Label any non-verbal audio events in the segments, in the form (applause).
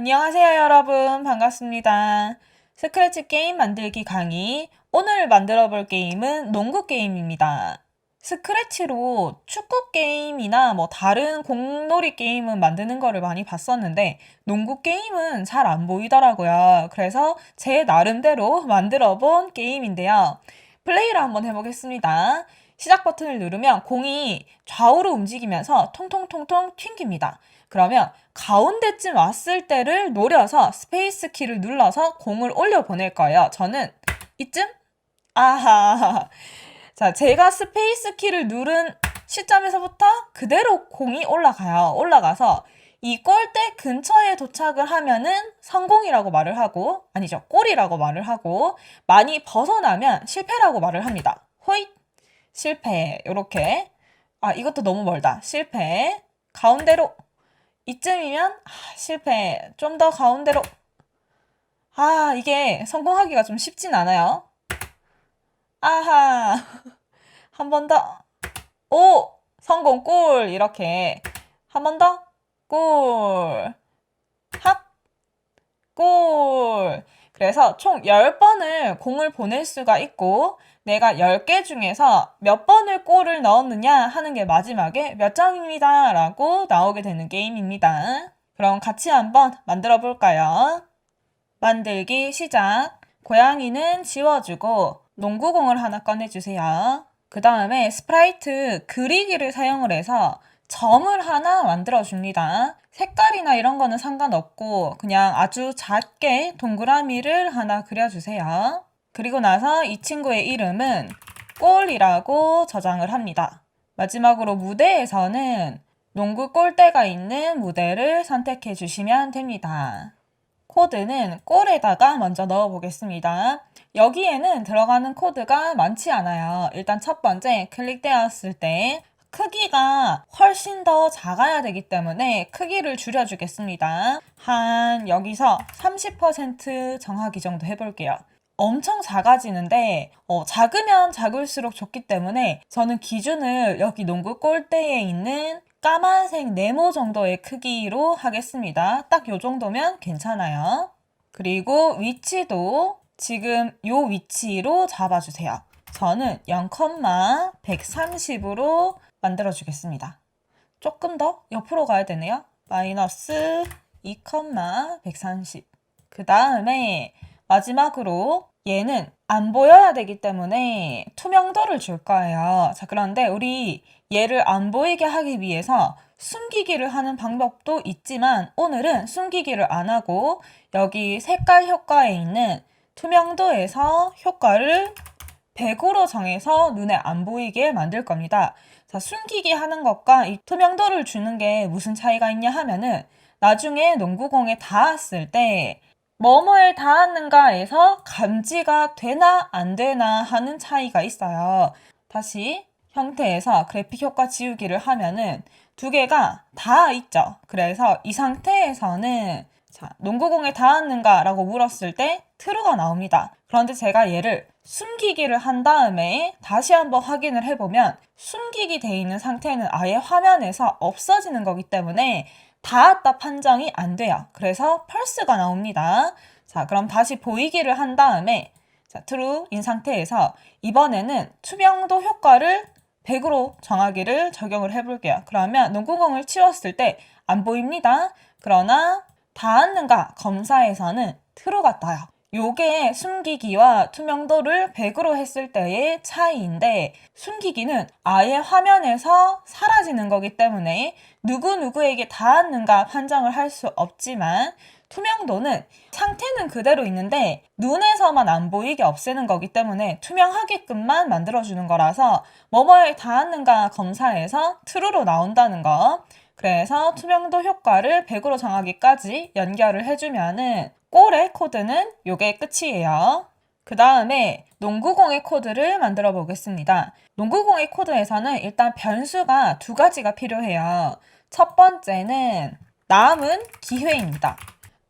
안녕하세요, 여러분. 반갑습니다. 스크래치 게임 만들기 강의. 오늘 만들어 볼 게임은 농구 게임입니다. 스크래치로 축구 게임이나 뭐 다른 공놀이 게임은 만드는 거를 많이 봤었는데 농구 게임은 잘 안 보이더라고요. 그래서 제 나름대로 만들어 본 게임인데요. 플레이를 한번 해보겠습니다. 시작 버튼을 누르면 공이 좌우로 움직이면서 통통통통 튕깁니다. 그러면 가운데쯤 왔을 때를 노려서 스페이스 키를 눌러서 공을 올려 보낼 거예요. 저는 이쯤? 아하. (laughs) 자, 제가 스페이스 키를 누른 시점에서부터 그대로 공이 올라가요. 올라가서 이 골대 근처에 도착을 하면은 성공이라고 말을 하고, 아니죠. 골이라고 말을 하고, 많이 벗어나면 실패라고 말을 합니다. 호잇! 실패. 요렇게. 아, 이것도 너무 멀다. 실패. 가운데로. 이쯤이면 아, 실패. 좀 더 가운데로. 아, 이게 성공하기가 좀 쉽진 않아요. 아하. (laughs) 한 번 더. 오! 성공 골. 이렇게. 한 번 더. 골. 합. 골. 그래서 총 10번을 공을 보낼 수가 있고 내가 10개 중에서 몇 번을 골을 넣었느냐 하는 게 마지막에 몇 점입니다 라고 나오게 되는 게임입니다. 그럼 같이 한번 만들어 볼까요? 만들기 시작. 고양이는 지워주고 농구공을 하나 꺼내주세요. 그 다음에 스프라이트 그리기를 사용을 해서 점을 하나 만들어 줍니다. 색깔이나 이런 거는 상관없고 그냥 아주 작게 동그라미를 하나 그려주세요. 그리고 나서 이 친구의 이름은 골이라고 저장을 합니다. 마지막으로 무대에서는 농구 골대가 있는 무대를 선택해 주시면 됩니다. 코드는 골에다가 먼저 넣어 보겠습니다. 여기에는 들어가는 코드가 많지 않아요. 일단 첫 번째 클릭되었을 때 크기가 훨씬 더 작아야 되기 때문에 크기를 줄여주겠습니다. 한 여기서 30% 정하기 정도 해볼게요. 엄청 작아지는데 어, 작으면 작을수록 좋기 때문에 저는 기준을 여기 농구 골대에 있는 까만색 네모 정도의 크기로 하겠습니다. 딱 요 정도면 괜찮아요. 그리고 위치도 지금 요 위치로 잡아주세요. 저는 0,130으로 만들어 주겠습니다. 조금 더 옆으로 가야 되네요. 마이너스 2,130. 그 다음에 마지막으로 얘는 안 보여야 되기 때문에 투명도를 줄 거예요. 자, 그런데 우리 얘를 안 보이게 하기 위해서 숨기기를 하는 방법도 있지만 오늘은 숨기기를 안 하고 여기 색깔 효과에 있는 투명도에서 효과를 100으로 정해서 눈에 안 보이게 만들 겁니다. 자, 숨기기 하는 것과 이 투명도를 주는 게 무슨 차이가 있냐 하면은 나중에 농구공에 닿았을 때 뭐뭐에 닿았는가에서 감지가 되나 안 되나 하는 차이가 있어요. 다시 형태에서 그래픽 효과 지우기를 하면은 두 개가 다 있죠. 그래서 이 상태에서는 자, 농구공에 닿았는가라고 물었을 때 true가 나옵니다. 그런데 제가 얘를 숨기기를 한 다음에 다시 한번 확인을 해보면 숨기기 돼 있는 상태는 아예 화면에서 없어지는 거기 때문에 닿았다 판정이 안 돼요. 그래서 펄스가 나옵니다. 자, 그럼 다시 보이기를 한 다음에 자, true인 상태에서 이번에는 투명도 효과를 100으로 정하기를 적용을 해볼게요. 그러면 농구공을 치웠을 때 안 보입니다. 그러나 닿았는가 검사에서는 true가 떠요. 요게 숨기기와 투명도를 100으로 했을 때의 차이인데 숨기기는 아예 화면에서 사라지는 거기 때문에 누구누구에게 닿았는가 판정을 할 수 없지만 투명도는 상태는 그대로 있는데 눈에서만 안 보이게 없애는 거기 때문에 투명하게끔만 만들어주는 거라서 뭐뭐에 닿았는가 검사해서 true로 나온다는 거 그래서 투명도 효과를 100으로 정하기까지 연결을 해주면은 골의 코드는 요게 끝이에요. 그 다음에 농구공의 코드를 만들어 보겠습니다. 농구공의 코드에서는 일단 변수가 두 가지가 필요해요. 첫 번째는 남은 기회입니다.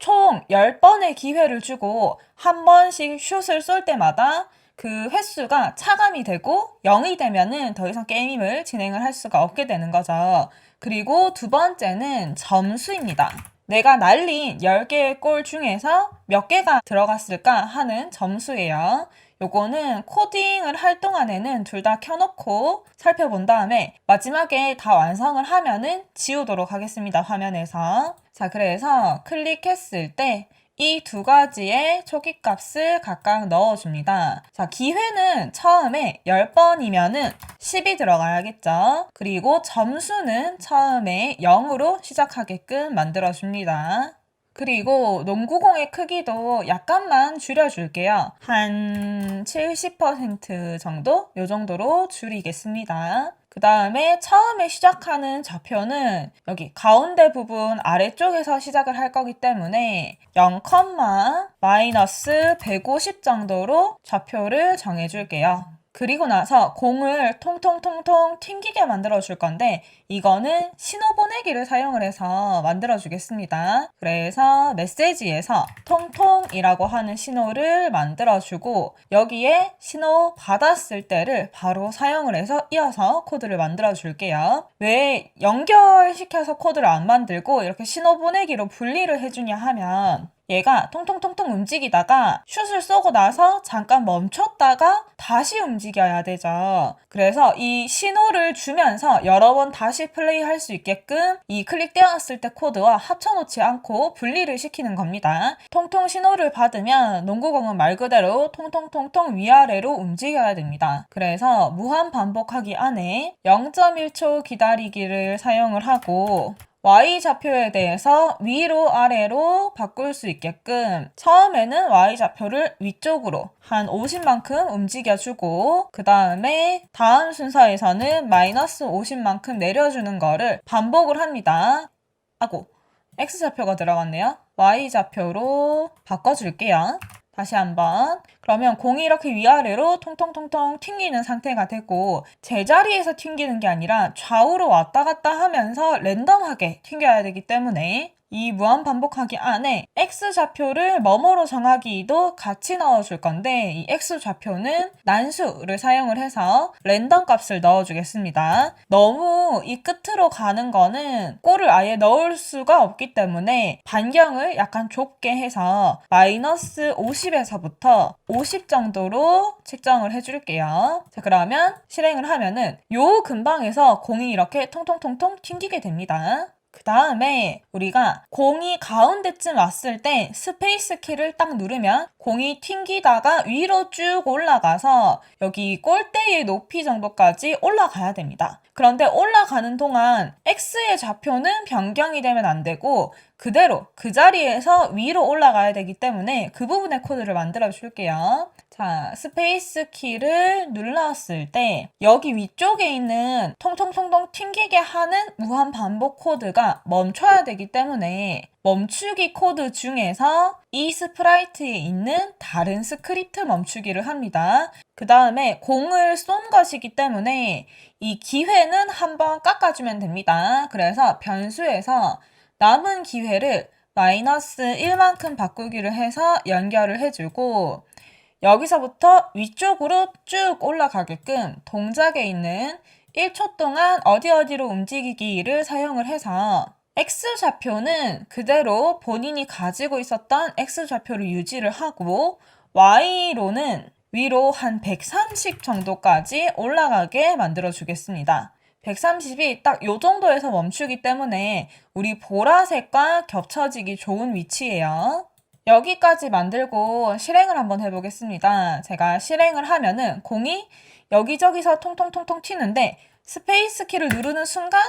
총 10번의 기회를 주고 한 번씩 슛을 쏠 때마다 그 횟수가 차감이 되고 0이 되면은 더 이상 게임을 진행을 할 수가 없게 되는 거죠. 그리고 두 번째는 점수입니다. 내가 날린 10개의 골 중에서 몇 개가 들어갔을까 하는 점수예요. 요거는 코딩을 할 동안에는 둘 다 켜놓고 살펴본 다음에 마지막에 다 완성을 하면은 지우도록 하겠습니다. 화면에서. 자, 그래서 클릭했을 때 이두 가지의 초기 값을 각각 넣어줍니다. 자, 기회는 처음에 10번이면은 10이 들어가야겠죠. 그리고 점수는 처음에 0으로 시작하게끔 만들어줍니다. 그리고 농구공의 크기도 약간만 줄여줄게요. 한 70% 정도? 요 정도로 줄이겠습니다. 그 다음에 처음에 시작하는 좌표는 여기 가운데 부분 아래쪽에서 시작을 할 거기 때문에 0, 마이너스 150 정도로 좌표를 정해줄게요. 그리고 나서 공을 통통통통 튕기게 만들어 줄 건데 이거는 신호 보내기를 사용을 해서 만들어 주겠습니다. 그래서 메시지에서 통통이라고 하는 신호를 만들어 주고 여기에 신호 받았을 때를 바로 사용을 해서 이어서 코드를 만들어 줄게요. 왜 연결시켜서 코드를 안 만들고 이렇게 신호 보내기로 분리를 해주냐 하면 얘가 통통통통 움직이다가 슛을 쏘고 나서 잠깐 멈췄다가 다시 움직여야 되죠. 그래서 이 신호를 주면서 여러 번 다시 플레이할 수 있게끔 이 클릭되었을 때 코드와 합쳐놓지 않고 분리를 시키는 겁니다. 통통 신호를 받으면 농구공은 말 그대로 통통통통 위아래로 움직여야 됩니다. 그래서 무한 반복하기 안에 0.1초 기다리기를 사용을 하고 Y좌표에 대해서 위로 아래로 바꿀 수 있게끔 처음에는 Y좌표를 위쪽으로 한 50만큼 움직여주고 그 다음에 다음 순서에서는 마이너스 50만큼 내려주는 거를 반복을 합니다. 아고 X좌표가 들어갔네요. Y좌표로 바꿔줄게요. 다시 한번. 그러면 공이 이렇게 위아래로 통통통통 튕기는 상태가 되고 제자리에서 튕기는 게 아니라 좌우로 왔다 갔다 하면서 랜덤하게 튕겨야 되기 때문에 이 무한 반복하기 안에 x 좌표를 뭐뭐로 정하기도 같이 넣어줄 건데 이 x 좌표는 난수를 사용을 해서 랜덤 값을 넣어주겠습니다. 너무 이 끝으로 가는 거는 골을 아예 넣을 수가 없기 때문에 반경을 약간 좁게 해서 마이너스 50에서부터 50 정도로 측정을 해줄게요. 자 그러면 실행을 하면은 요 근방에서 공이 이렇게 통통통통 튕기게 됩니다. 그 다음에 우리가 공이 가운데쯤 왔을 때 스페이스 키를 딱 누르면 공이 튕기다가 위로 쭉 올라가서 여기 골대의 높이 정도까지 올라가야 됩니다. 그런데 올라가는 동안 X의 좌표는 변경이 되면 안 되고 그대로 그 자리에서 위로 올라가야 되기 때문에 그 부분의 코드를 만들어 줄게요. 자, 스페이스 키를 눌렀을 때 여기 위쪽에 있는 통통통통 튕기게 하는 무한 반복 코드가 멈춰야 되기 때문에 멈추기 코드 중에서 이 스프라이트에 있는 다른 스크립트 멈추기를 합니다. 그 다음에 공을 쏜 것이기 때문에 이 기회는 한번 깎아주면 됩니다. 그래서 변수에서 남은 기회를 마이너스 1만큼 바꾸기를 해서 연결을 해주고 여기서부터 위쪽으로 쭉 올라가게끔 동작에 있는 1초 동안 어디 어디로 움직이기를 사용을 해서 X좌표는 그대로 본인이 가지고 있었던 X좌표를 유지를 하고 Y로는 위로 한 130 정도까지 올라가게 만들어 주겠습니다. 130이 딱 요 정도에서 멈추기 때문에 우리 보라색과 겹쳐지기 좋은 위치예요. 여기까지 만들고 실행을 한번 해보겠습니다. 제가 실행을 하면은 공이 여기저기서 통통통통 튀는데 스페이스 키를 누르는 순간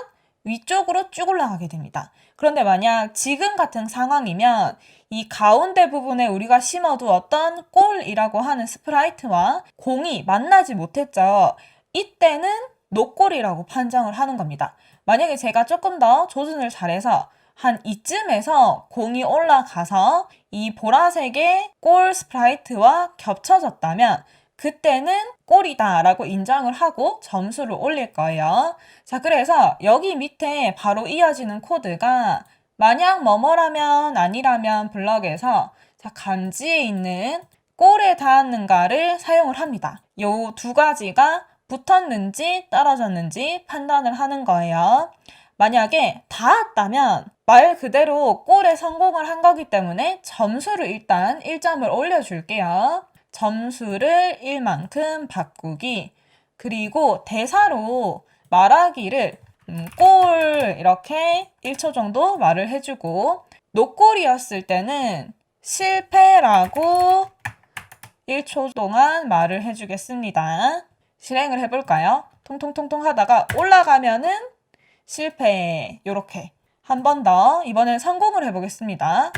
위쪽으로 쭉 올라가게 됩니다. 그런데 만약 지금 같은 상황이면 이 가운데 부분에 우리가 심어두었던 골이라고 하는 스프라이트와 공이 만나지 못했죠. 이때는 노골이라고 판정을 하는 겁니다. 만약에 제가 조금 더 조준을 잘해서 한 이쯤에서 공이 올라가서 이 보라색의 골 스프라이트와 겹쳐졌다면 그때는 골이다 라고 인정을 하고 점수를 올릴 거예요. 자, 그래서 여기 밑에 바로 이어지는 코드가 만약 뭐뭐라면 아니라면 블럭에서 자, 간지에 있는 골에 닿았는가를 사용을 합니다. 요 두 가지가 붙었는지 떨어졌는지 판단을 하는 거예요. 만약에 닿았다면 말 그대로 골에 성공을 한 거기 때문에 점수를 일단 1점을 올려줄게요. 점수를 1만큼 바꾸기. 그리고 대사로 말하기를 음, 골 이렇게 1초 정도 말을 해주고 노골이었을 때는 실패라고 1초 동안 말을 해주겠습니다. 실행을 해볼까요? 통통통통 하다가 올라가면은 실패. 요렇게. 한 번 더. 이번엔 성공을 해보겠습니다.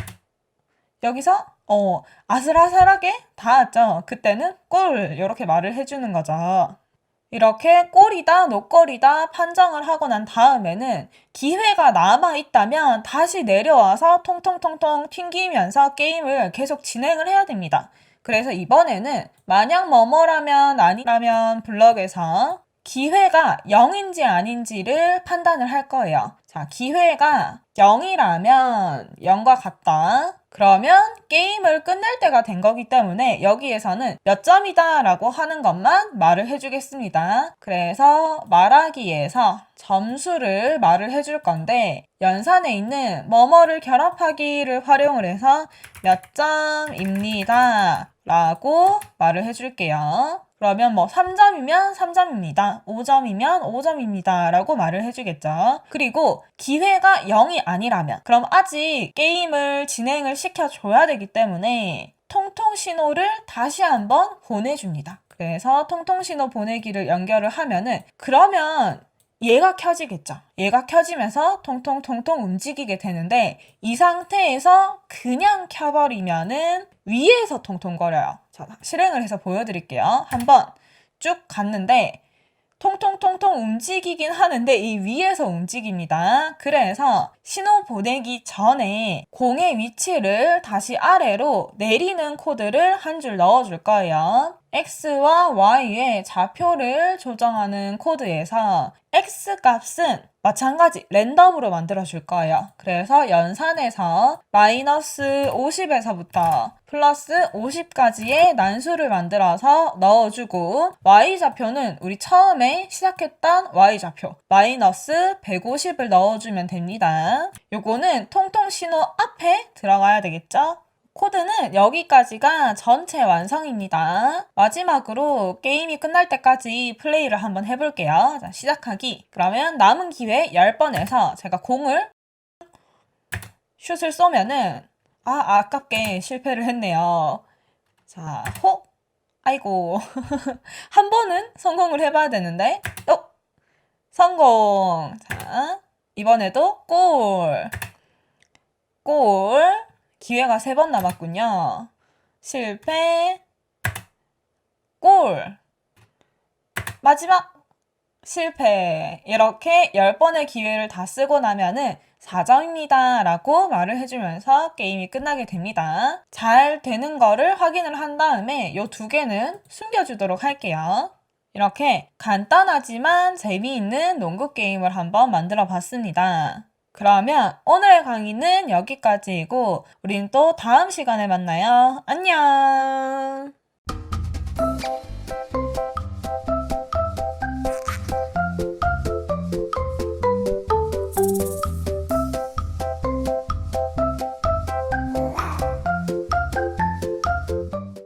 여기서, 어, 아슬아슬하게 닿았죠? 그때는 골. 요렇게 말을 해주는 거죠. 이렇게 골이다, 노골이다 판정을 하고 난 다음에는 기회가 남아 있다면 다시 내려와서 통통통통 튕기면서 게임을 계속 진행을 해야 됩니다. 그래서 이번에는 만약 뭐뭐라면 아니라면 블럭에서 기회가 0인지 아닌지를 판단을 할 거예요. 자, 기회가 0이라면 0과 같다. 그러면 게임을 끝낼 때가 된 거기 때문에 여기에서는 몇 점이다 라고 하는 것만 말을 해주겠습니다. 그래서 말하기에서 점수를 말을 해줄 건데 연산에 있는 뭐뭐를 결합하기를 활용을 해서 몇 점입니다 라고 말을 해줄게요. 그러면 뭐 3점이면 3점입니다. 5점이면 5점입니다. 라고 말을 해주겠죠. 그리고 기회가 0이 아니라면 그럼 아직 게임을 진행을 시켜줘야 되기 때문에 통통 신호를 다시 한번 보내줍니다. 그래서 통통 신호 보내기를 연결을 하면은 그러면 얘가 켜지겠죠. 얘가 켜지면서 통통통통 움직이게 되는데 이 상태에서 그냥 켜버리면은 위에서 통통거려요. 자, 실행을 해서 보여드릴게요. 한번 쭉 갔는데 통통통통 움직이긴 하는데 이 위에서 움직입니다. 그래서 신호 보내기 전에 공의 위치를 다시 아래로 내리는 코드를 한 줄 넣어줄 거예요. X와 Y의 좌표를 조정하는 코드에서 X 값은 마찬가지 랜덤으로 만들어 줄 거예요. 그래서 연산에서 마이너스 50에서부터 플러스 50까지의 난수를 만들어서 넣어주고 Y좌표는 우리 처음에 시작했던 Y좌표 마이너스 150을 넣어주면 됩 요거는 통통 신호 앞에 들어가야 되겠죠? 코드는 여기까지가 전체 완성입니다. 마지막으로 게임이 끝날 때까지 플레이를 한번 해볼게요. 자, 시작하기. 그러면 남은 기회 10번에서 제가 공을 슛을 쏘면은 아, 아깝게 실패를 했네요. 자, 호! 아이고. (laughs) 한 번은 성공을 해봐야 되는데. 어! 성공! 자, 이번에도 골! 골! 기회가 세 번 남았군요. 실패, 골. 마지막 실패. 이렇게 10번의 기회를 다 쓰고 나면은 4점입니다. 라고 말을 해주면서 게임이 끝나게 됩니다. 잘 되는 거를 확인을 한 다음에 이 두 개는 숨겨주도록 할게요. 이렇게 간단하지만 재미있는 농구 게임을 한번 만들어 봤습니다. 그러면 오늘의 강의는 여기까지이고 우린 또 다음 시간에 만나요. 안녕!